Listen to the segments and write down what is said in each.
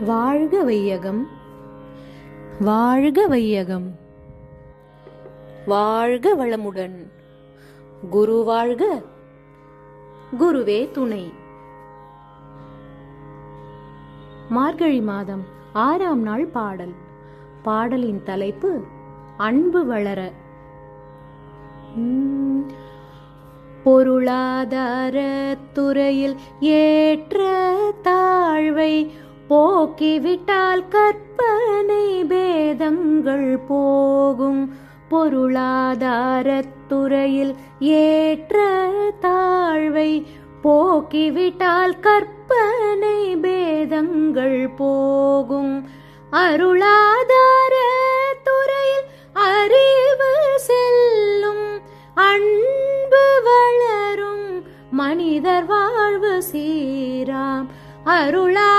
வாழ்க வையகம். வாழ்க வையகம். வாழ்க வளமுடன். குரு வாழ்க. குருவே துணை. மார்கழி மாதம் ஆறாம் நாள் பாடல். பாடலின் தலைப்பு அன்பு வளர. உம், பொருளாதார துறையில் ஏற்ற தாழ்வை போக்கிவிட்டால் கற்பனை பேதங்கள் போகும். பொருளாதாரத்துறையில் ஏற்ற தாழ்வை போக்கிவிட்டால் கற்பனை பேதங்கள் போகும். அருளாதார துறையில் அறிவு செல்லும் அன்பு வளரும் மனிதர் வாழ்வு சீராம். அருளா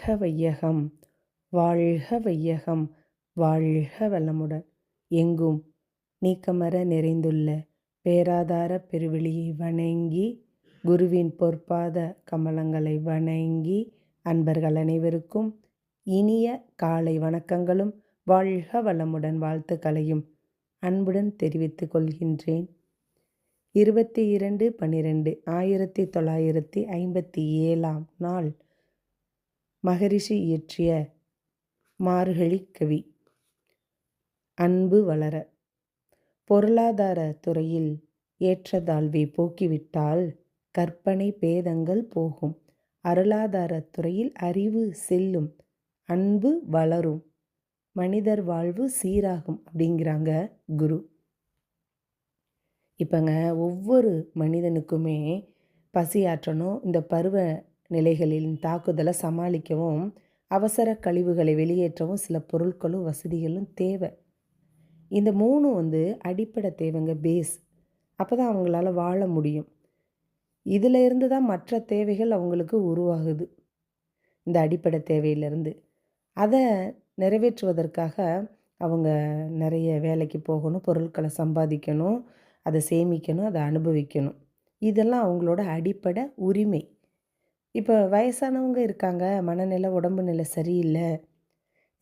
வாழ்க வையகம் வாழ்க வையகம் வாழ்க வளமுடன். எங்கும் நீக்கமர நிறைந்துள்ள பேராதார பெருவெளியை வணங்கி குருவின் பொற்பாத கமலங்களை வணங்கி அன்பர்கள் அனைவருக்கும் இனிய காலை வணக்கங்களும் வாழ்க வளமுடன் வாழ்த்துக்களையும் அன்புடன் தெரிவித்துக் கொள்கின்றேன். இருபத்தி இரண்டு பன்னிரெண்டு ஆயிரத்தி தொள்ளாயிரத்தி ஐம்பத்தி ஏழாம் நாள் மகரிஷி இயற்றிய மார்கழி கவி. அன்பு வளர. பொருளாதார துறையில் ஏற்றதாழ்வை போக்கிவிட்டால் கற்பனை பேதங்கள் போகும். அருளாதார துறையில் அறிவு செல்லும். அன்பு வளரும். மனிதர் வாழ்வு சீராகும் அப்படிங்கிறாங்க குரு. இப்போங்க ஒவ்வொரு மனிதனுக்குமே பசியாற்றணும். இந்த பருவ நிலைகளின் தாக்குதலை சமாளிக்கவும் அவசர கழிவுகளை வெளியேற்றவும் சில பொருட்களும் வசதிகளும் தேவை. இந்த மூணும் வந்து அடிப்படை தேவைங்க பேஸ் அப்போ தான் அவங்களால வாழ முடியும். இதில் இருந்து தான் மற்ற தேவைகள் அவங்களுக்கு உருவாகுது. இந்த அடிப்படை தேவையிலிருந்து. அதை நிறைவேற்றுவதற்காக அவங்க நிறைய வேலைக்கு போகணும் பொருட்களை சம்பாதிக்கணும் அதை சேமிக்கணும் அதை அனுபவிக்கணும். இதெல்லாம் அவங்களோட அடிப்படை உரிமை. இப்போ வயசானவங்க இருக்காங்க. மனநிலை உடம்பு நிலை சரியில்லை.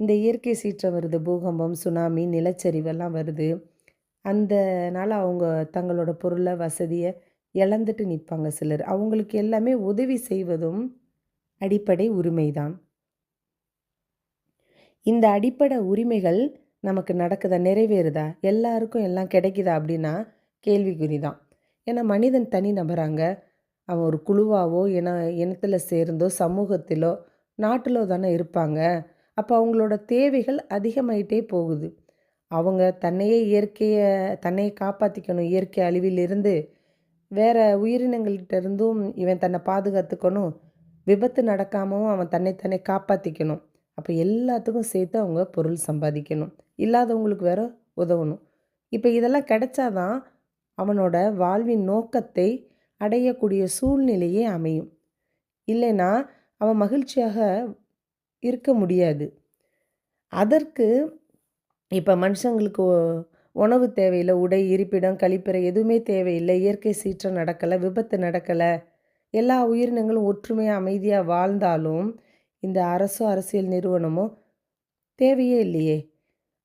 இந்த இயற்கை சீற்றம் வருது. பூகம்பம் சுனாமி நிலச்சரிவெல்லாம் வருது. அந்தனால் அவங்க தங்களோட பொருளை வசதியை இழந்துட்டு நிற்பாங்க சிலர். அவங்களுக்கு எல்லாமே உதவி செய்வதும் அடிப்படை உரிமைதான். இந்த அடிப்படை உரிமைகள் நமக்கு நடக்குதா? நிறைவேறுதா? எல்லாருக்கும் எல்லாம் கிடைக்குதா? அப்படின்னா கேள்விக்குறி தான் ஏன்னா மனிதன் தனி நபராங்க அவன் ஒரு குழுவாவோ இன இனத்தில் சேர்ந்தோ சமூகத்திலோ நாட்டிலோ தானே இருப்பாங்க. அப்போ அவங்களோட தேவைகள் அதிகமாயிட்டே போகுது. அவங்க தன்னையே இயற்கையை தன்னையே காப்பாற்றிக்கணும் இயற்கை அழிவிலிருந்து வேற உயிரினங்கள்கிட்ட இருந்தும் இவன் தன்னை பாதுகாத்துக்கணும். விபத்து நடக்காமவும் அவன் தன்னைத்தானே காப்பாற்றிக்கணும் அப்போ எல்லாத்துக்கும் சேர்த்து அவங்க பொருள் சம்பாதிக்கணும். இல்லாதவங்களுக்கு வேற உதவணும். இப்போ இதெல்லாம் கிடைச்சாதான் அவனோட வாழ்வின் நோக்கத்தை அடையக்கூடிய சூழ்நிலையே அமையும். இல்லைன்னா அவன் மகிழ்ச்சியாக இருக்க முடியாது. அதற்கு இப்போ மனுஷங்களுக்கு உணவு தேவையில்லை உடை இருப்பிடம் கழிப்பறை எதுவுமே தேவையில்லை இயற்கை சீற்றம் நடக்கலை விபத்து நடக்கலை எல்லா உயிரினங்களும் ஒற்றுமையாக அமைதியாக வாழ்ந்தாலும் இந்த அரசோ அரசியல் நிறுவனமோ தேவையே இல்லையே.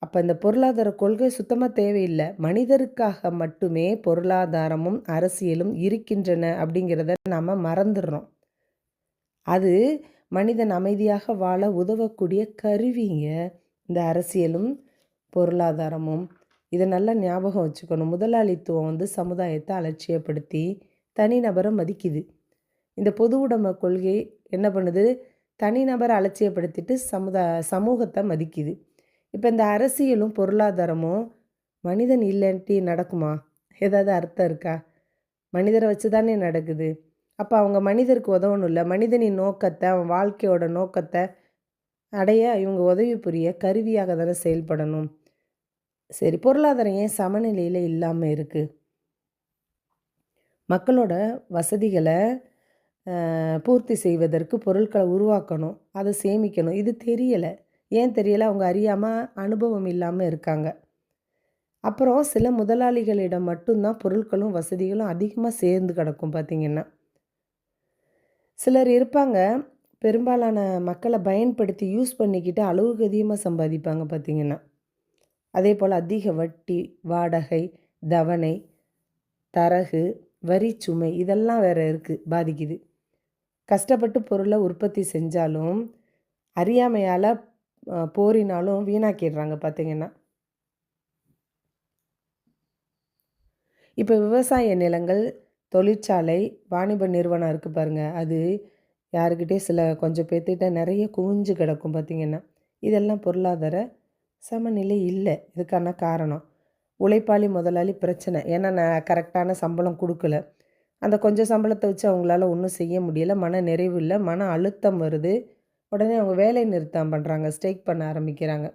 அப்போ இந்த பொருளாதார கொள்கை சுத்தமாக தேவையில்லை. மனிதருக்காக மட்டுமே பொருளாதாரமும் அரசியலும் இருக்கின்றன அப்படிங்கிறத நாம் மறந்துடுறோம். அது மனிதன் அமைதியாக வாழ உதவக்கூடிய கருவிங்க. இந்த அரசியலும் பொருளாதாரமும். இதை நல்லா ஞாபகம் வச்சுக்கணும். முதலாளித்துவம் வந்து சமுதாயத்தை அலட்சியப்படுத்தி தனிநபரை மதிக்குது. இந்த பொது உடைமை கொள்கை என்ன பண்ணுது? தனிநபரை அலட்சியப்படுத்திட்டு சமுதா சமூகத்தை மதிக்குது. இப்போ இந்த அரசியலும் பொருளாதாரமும் மனிதன் இல்லைன்ட்டு நடக்குமா? ஏதாவது அர்த்தம் இருக்கா? மனிதரை வச்சு தானே நடக்குது. அப்போ அவங்க மனிதருக்கு உதவணும் இல்லை மனிதனின் நோக்கத்தை அவன் வாழ்க்கையோட நோக்கத்தை அடைய இவங்க உதவி புரிய கருவியாக தானே செயல்படணும். சரி பொருளாதாரம் ஏன் சமநிலையில் இல்லாமல் இருக்குது மக்களோட வசதிகளை பூர்த்தி செய்வதற்கு பொருட்களை உருவாக்கணும். அதை சேமிக்கணும். இது தெரியலை. ஏன் தெரியல அவங்க அறியாமல் அனுபவம் இல்லாமல் இருக்காங்க. அப்புறம் சில முதலாளிகளிடம் மட்டும்தான் பொருட்களும் வசதிகளும் அதிகமாக சேர்ந்து கிடக்கும் பார்த்திங்கன்னா சிலர் இருப்பாங்க பெரும்பாலான மக்களை பயன்படுத்தி யூஸ் பண்ணிக்கிட்டு அளவுக்கு அதிகமாக சம்பாதிப்பாங்க பார்த்திங்கன்னா அதே போல் அதிக வட்டி வாடகை தவணை தரகு வரி சுமை இதெல்லாம் வேறு இருக்குது பாதிக்குது. கஷ்டப்பட்டு பொருளை உற்பத்தி செஞ்சாலும் அறியாமையால் போரினாலும் வீணாக்கிடுறாங்க பார்த்திங்கன்னா இப்போ விவசாய நிலங்கள் தொழிற்சாலை வாணிப நிறுவனம் இருக்குது பாருங்கள் அது யாருக்கிட்டே சில கொஞ்சம் பேர்த்துக்கிட்ட நிறைய குவிஞ்சு கிடக்கும் பார்த்திங்கன்னா இதெல்லாம் பொருளாதார சமநிலை இல்லை. இதுக்கான காரணம். உழைப்பாளி முதலாளி பிரச்சனை. ஏன்னா நான் கரெக்டான சம்பளம் கொடுக்கல. அந்த கொஞ்சம் சம்பளத்தை வச்சு அவங்களால ஒன்றும் செய்ய முடியல. மன நிறைவு இல்லை. மன அழுத்தம் வருது. உடனே அவங்க வேலை நிறுத்தம் பண்ணுறாங்க ஸ்ட்ரைக் பண்ண ஆரம்பிக்கிறாங்க.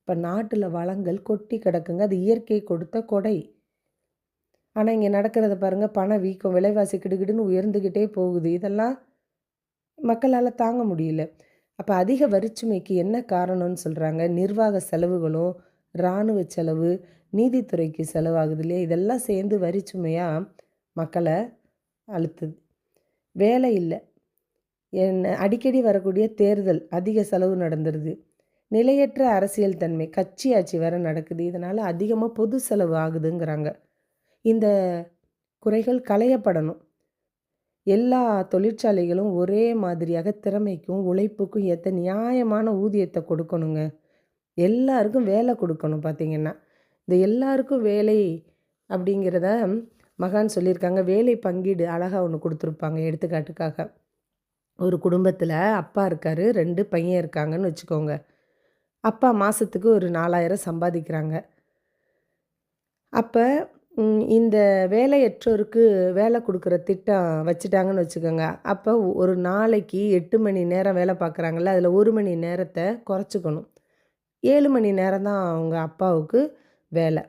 இப்போ நாட்டில் வளங்கள் கொட்டி கிடக்குங்க. அது இயற்கை கொடுத்த கொடை. ஆனால் இங்கே நடக்கிறத பாருங்கள் பண வீக்கம் விலைவாசி கிடுகிடுன்னு உயர்ந்துக்கிட்டே போகுது. இதெல்லாம் மக்களால் தாங்க முடியல. அப்போ அதிக வரிச்சுமைக்கு என்ன காரணம்னு சொல்கிறாங்க நிர்வாக செலவுகளும் இராணுவ செலவு நீதித்துறைக்கு செலவாகுது இல்லையா? இதெல்லாம் சேர்ந்து வரிச்சுமையாக மக்களை அழுத்துது. வேலை இல்லை. என்ன அடிக்கடி வரக்கூடிய தேர்தல் அதிக செலவு நடந்துடுது நிலையற்ற அரசியல் தன்மை கட்சி ஆட்சி வேறு நடக்குது. இதனால் அதிகமாக பொது செலவு ஆகுதுங்கிறாங்க. இந்த குறைகள் களையப்படணும். எல்லா தொழிற்சாலைகளும் ஒரே மாதிரியாக திறமைக்கும் உழைப்புக்கும் ஏற்ற நியாயமான ஊதியத்தை கொடுக்கணுங்க. எல்லாருக்கும் வேலை கொடுக்கணும் பார்த்திங்கன்னா இந்த எல்லாருக்கும் வேலை அப்படிங்கிறத மகான் சொல்லியிருக்காங்க. வேலை பங்கீடு அழகாக ஒன்று கொடுத்துருப்பாங்க எடுத்துக்காட்டுக்காக. ஒரு குடும்பத்தில் அப்பா இருக்கார் ரெண்டு பையன் இருக்காங்கன்னு வச்சுக்கோங்க. அப்பா மாதத்துக்கு ஒரு நாலாயிரம் சம்பாதிக்கிறாங்க. அப்போ இந்த வேலையற்றோருக்கு வேலை கொடுக்குற திட்டம் வச்சுட்டாங்கன்னு வச்சுக்கோங்க. அப்போ ஒரு நாளைக்கு எட்டு மணி நேரம் வேலை பார்க்குறாங்கல்ல அதில் ஒரு மணி நேரத்தை குறைச்சிக்கணும். ஏழு மணி நேரம் தான் அவங்க அப்பாவுக்கு வேலை.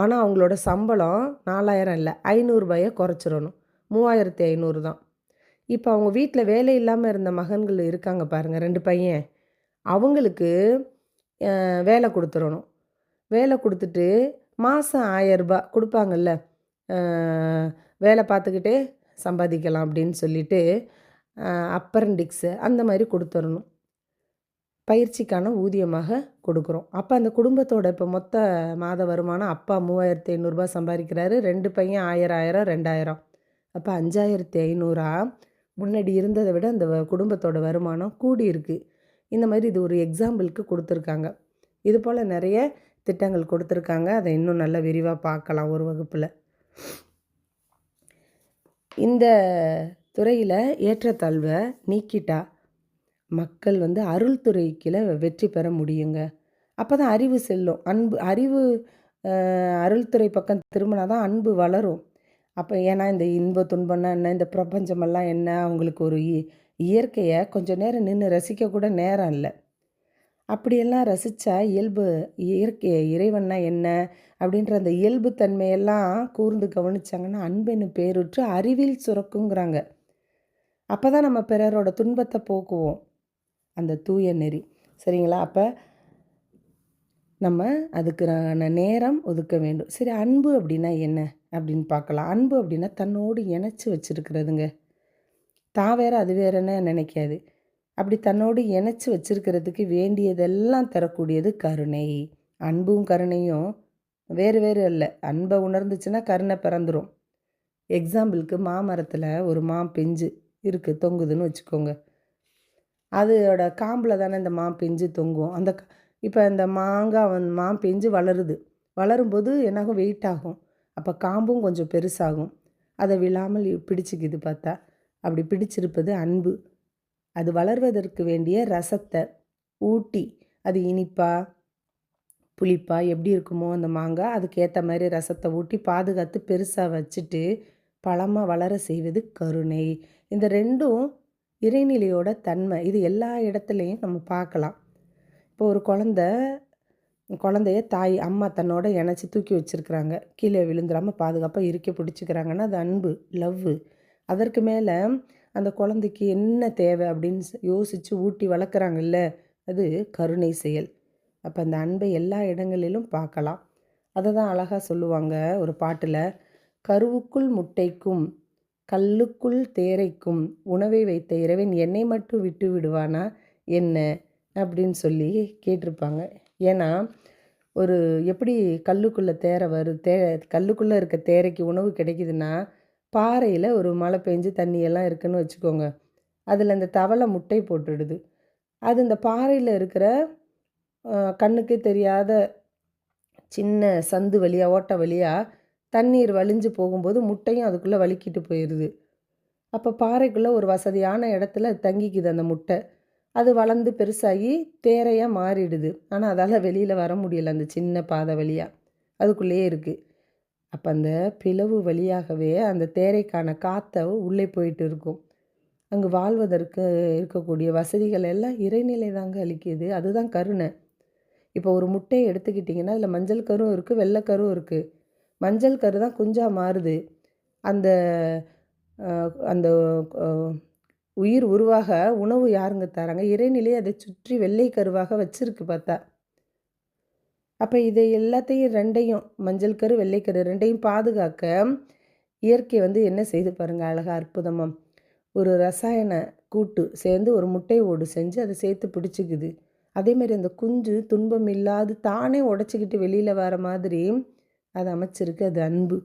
ஆனால் அவங்களோட சம்பளம் நாலாயிரம் இல்லை ஐநூறுரூபாயை குறைச்சிடணும். மூவாயிரத்தி ஐநூறு தான். இப்போ அவங்க வீட்டில் வேலை இல்லாமல் இருந்த மகன்கள் இருக்காங்க பாருங்கள் ரெண்டு பையன். அவங்களுக்கு வேலை கொடுத்துடணும் வேலை கொடுத்துட்டு மாதம் ஆயரூபா கொடுப்பாங்கல்ல வேலை பார்த்துக்கிட்டே சம்பாதிக்கலாம் அப்படின்னு சொல்லிட்டு அப்பரண்டிக்ஸு அந்த மாதிரி கொடுத்துடணும் பயிற்சிக்கான ஊதியமாக கொடுக்குறோம். அப்போ அந்த குடும்பத்தோட இப்போ மொத்த மாத வருமானம் அப்பா மூவாயிரத்தி ஐநூறுரூபா சம்பாதிக்கிறாரு ரெண்டு பையன் ஆயிரம் ஆயிரம் ரெண்டாயிரம். அப்போ அஞ்சாயிரத்தி ஐநூறா முன்னாடி இருந்ததை விட அந்த குடும்பத்தோட வருமானம் கூடி இருக்குது இந்த மாதிரி இது ஒரு எக்ஸாம்பிளுக்கு கொடுத்துருக்காங்க. இது போல் நிறைய திட்டங்கள் கொடுத்துருக்காங்க. அதை இன்னும் நல்லா விரிவாக பார்க்கலாம் ஒரு வகுப்பில். இந்த துறையில் ஏற்றத்தாழ்வை நீக்கிட்டா மக்கள் வந்து அருள் துறைக்கில் வெற்றி பெற முடியுங்க. அப்போ தான் அறிவு செல்லும். அன்பு அறிவு அருள்துறை பக்கம் திரும்பினா தான் அன்பு வளரும். அப்போ ஏன்னா இந்த இன்ப துன்பம்னா என்ன? இந்த பிரபஞ்சமெல்லாம் என்ன? அவங்களுக்கு ஒரு இயற்கையை கொஞ்சம் நேரம் நின்று ரசிக்கக்கூட நேரம் இல்லை. அப்படியெல்லாம் ரசித்தா இயல்பு இயற்கை இறைவன்னா என்ன? அப்படின்ற அந்த இயல்பு தன்மையெல்லாம் கூர்ந்து கவனிச்சாங்கன்னா அன்பென்னு பேருற்று அறிவில் சுரக்குங்கிறாங்க. அப்போ தான் நம்ம பிறரோட துன்பத்தை போக்குவோம். அந்த தூய நெறி. சரிங்களா? அப்போ நம்ம அதுக்கான நேரம் ஒதுக்க வேண்டும். சரி அன்பு அப்படின்னா என்ன? அப்படின்னு பார்க்கலாம். அன்பு அப்படின்னா தன்னோடு இணைச்சி வச்சுருக்கிறதுங்க. தான் வேறு அது வேறன்னு நினைக்காது. அப்படி தன்னோடு இணைச்சி வச்சிருக்கிறதுக்கு வேண்டியதெல்லாம் தரக்கூடியது கருணை. அன்பும் கருணையும் வேறு வேறு இல்லை அன்பை உணர்ந்துச்சுன்னா கருணை பிறந்துடும் எக்ஸாம்பிளுக்கு மாமரத்தில் ஒரு மா பெஞ்சு இருக்குது தொங்குதுன்னு வச்சுக்கோங்க. அதோட காம்பில் தானே இந்த மா பெஞ்சு தொங்கும். அந்த இப்போ இந்த மாங்காய் வந்து மா பெஞ்சு வளருது. வளரும்போது என்னாகும்? வெயிட் ஆகும். அப்போ காம்பும் கொஞ்சம் பெருசாகும். அதை விழாமல் பிடிச்சிக்குது பார்த்தா. அப்படி பிடிச்சிருப்பது அன்பு. அது வளர்வதற்கு வேண்டிய ரசத்தை ஊட்டி அது இனிப்பா புளிப்பா எப்படி இருக்குமோ அந்த மாங்காய் அதுக்கேற்ற மாதிரி ரசத்தை ஊட்டி பாதுகாத்து பெருசாக வச்சுட்டு பழமாக வளர செய்வது கருணை. இந்த ரெண்டும் இறைநிலையோட தன்மை. இது எல்லா இடத்துலையும் நம்ம பார்க்கலாம். இப்போ ஒரு குழந்த குழந்தைய தாய் அம்மா தன்னோட இணைச்சி தூக்கி வச்சுருக்குறாங்க. கீழே விழுந்துடாமல் பாதுகாப்பாக இருக்க பிடிச்சிக்கிறாங்கன்னா அது அன்பு லவ்வு அதற்கு மேலே அந்த குழந்தைக்கு என்ன தேவை அப்படின்னு யோசித்து ஊட்டி வளர்க்குறாங்கல்ல அது கருணை செயல். அப்போ அந்த அன்பை எல்லா இடங்களிலும் பார்க்கலாம். அதை தான் அழகாக சொல்லுவாங்க ஒரு பாட்டில் கருவுக்குள் முட்டைக்கும் கல்லுக்குள் தேரைக்கும் உணவை வைத்த இறைவன் என்னை மட்டும் விட்டு விடுவானா? என்ன? அப்படின்னு சொல்லி கேட்டிருப்பாங்க. ஏன்னா ஒரு எப்படி கல்லுக்குள்ளே தேரை வரு தே கல்லுக்குள்ளே இருக்க தேரைக்கு உணவு கிடைக்குதுன்னா பாறையில் ஒரு மழை பெஞ்சு தண்ணியெல்லாம் இருக்குன்னு வச்சுக்கோங்க. அதில் அந்த தவளை முட்டை போட்டுடுது. அது இந்த பாறையில் இருக்கிற கண்ணுக்கே தெரியாத சின்ன சந்து வழியாக ஓட்டை வழியாக தண்ணீர் வழிஞ்சு போகும்போது முட்டையும் அதுக்குள்ளே வலிக்கிட்டு போயிடுது அப்போ பாறைக்குள்ளே ஒரு வசதியான இடத்துல தங்கிக்குது அந்த முட்டை. அது வளர்ந்து பெருசாகி தேரையாக மாறிடுது. ஆனால் அதால் வெளியில் வர முடியல. அந்த சின்ன பாதை வழியாக அதுக்குள்ளேயே இருக்குது அப்போ அந்த பிளவு வழியாகவே அந்த தேரைக்கான காற்றை உள்ளே போயிட்டு இருக்கும். அங்கே வாழ்வதற்கு இருக்கக்கூடிய வசதிகள் எல்லாம் இறைநிலை தாங்க அளிக்குது. அதுதான் கருணை. இப்போ ஒரு முட்டையை எடுத்துக்கிட்டிங்கன்னா அதில் மஞ்சள் கரும் இருக்குது வெள்ளைக்கரும் இருக்குது மஞ்சள் கரு தான் குஞ்சாக மாறுது. அந்த அந்த உயிர் உருவாக உணவு யாருங்க தராங்க? இறைநிலை அதை சுற்றி வெள்ளை கருவாக வச்சிருக்கு பார்த்தா. அப்போ இதை எல்லாத்தையும் ரெண்டையும் மஞ்சள் கரு வெள்ளைக்கரு ரெண்டையும் பாதுகாக்க இயற்கை வந்து என்ன செய்து பாருங்கள் அழகாக அற்புதமாக ஒரு ரசாயன கூட்டு சேர்ந்து ஒரு முட்டை ஓடு செஞ்சு அதை சேர்த்து பிடிச்சிக்குது. அதேமாரி அந்த குஞ்சு துன்பம் இல்லாது தானே உடச்சிக்கிட்டு வெளியில் வர மாதிரி அது அமைச்சிருக்கு. அது அன்பு.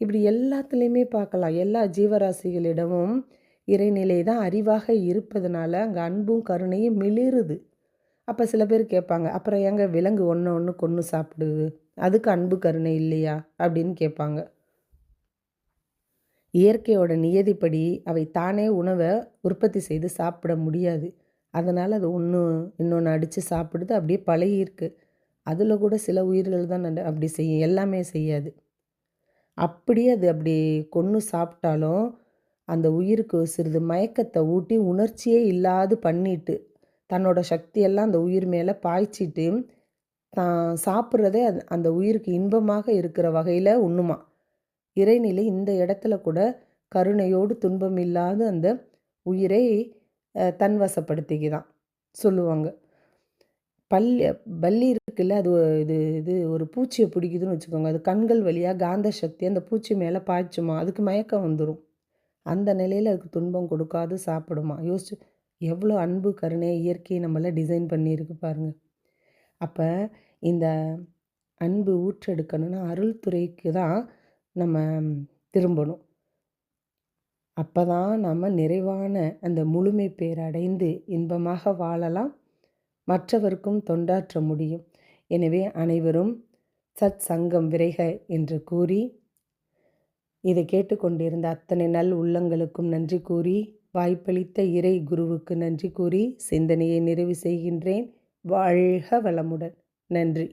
இப்படி எல்லாத்துலேயுமே பார்க்கலாம். எல்லா ஜீவராசிகளிடமும் இறைநிலை தான் அறிவாக இருப்பதனால அங்கே அன்பும் கருணையும் மிளிருது. அப்போ சில பேர் கேட்பாங்க அப்புறம் எங்க விலங்கு ஒன்று ஒன்று கொன்று சாப்பிடுது? அதுக்கு அன்பு கருணை இல்லையா? அப்படின்னு கேட்பாங்க. இயற்கையோட நியதிப்படி அவை தானே உணவை உற்பத்தி செய்து சாப்பிட முடியாது. அதனால் அது ஒன்று இன்னொன்று அடித்து சாப்பிடுது அப்படியே பழகியிருக்கு அதில் கூட சில உயிர்கள் தான் அப்படி செய்யும் எல்லாமே செய்யாது. அப்படியே அது அப்படி கொன்று சாப்பிட்டாலும் அந்த உயிருக்கு சிறிது மயக்கத்தை ஊட்டி உணர்ச்சியே இல்லாது பண்ணிட்டு தன்னோட சக்தியெல்லாம் அந்த உயிர் மேலே பாய்ச்சிட்டு தான் சாப்பிட்றதே அது அந்த உயிருக்கு இன்பமாக இருக்கிற வகையில் உண்ணுமா? இறைநிலை இந்த இடத்துல கூட கருணையோடு துன்பம் இல்லாத அந்த உயிரை தன்வசப்படுத்திக்கிதான் சொல்லுவாங்க. பல்லி பல்லி இருக்குல்ல அது இது இது ஒரு பூச்சியை பிடிக்குதுன்னு வச்சுக்கோங்க. அது கண்கள் வழியாக காந்த சக்தி அந்த பூச்சி மேலே பாய்ச்சுமா? அதுக்கு மயக்கம் வந்துடும் அந்த நிலையில் அதுக்கு துன்பம் கொடுக்காது சாப்பிடுமா? யோசிச்சு எவ்வளோ அன்பு கருணை இயற்கையை நம்மளை டிசைன் பண்ணியிருக்கு பாருங்கள் அப்போ இந்த அன்பு ஊற்றெடுக்கணும்னா அருள்துறைக்கு தான் நம்ம திரும்பணும். அப்போ தான் நம்ம நிறைவான அந்த முழுமை பேரடைந்து இன்பமாக வாழலாம். மற்றவருக்கும் தொண்டாற்ற முடியும். எனவே அனைவரும் சத் சங்கம் விரைக என்று கூறி இதை கேட்டுக்கொண்டிருந்த அத்தனை நல் உள்ளங்களுக்கும் நன்றி கூறி வாய்ப்பளித்த இறை குருவுக்கு நன்றி கூறி சிந்தனையை நிறைவு செய்கின்றேன். வாழ்க வளமுடன். நன்றி.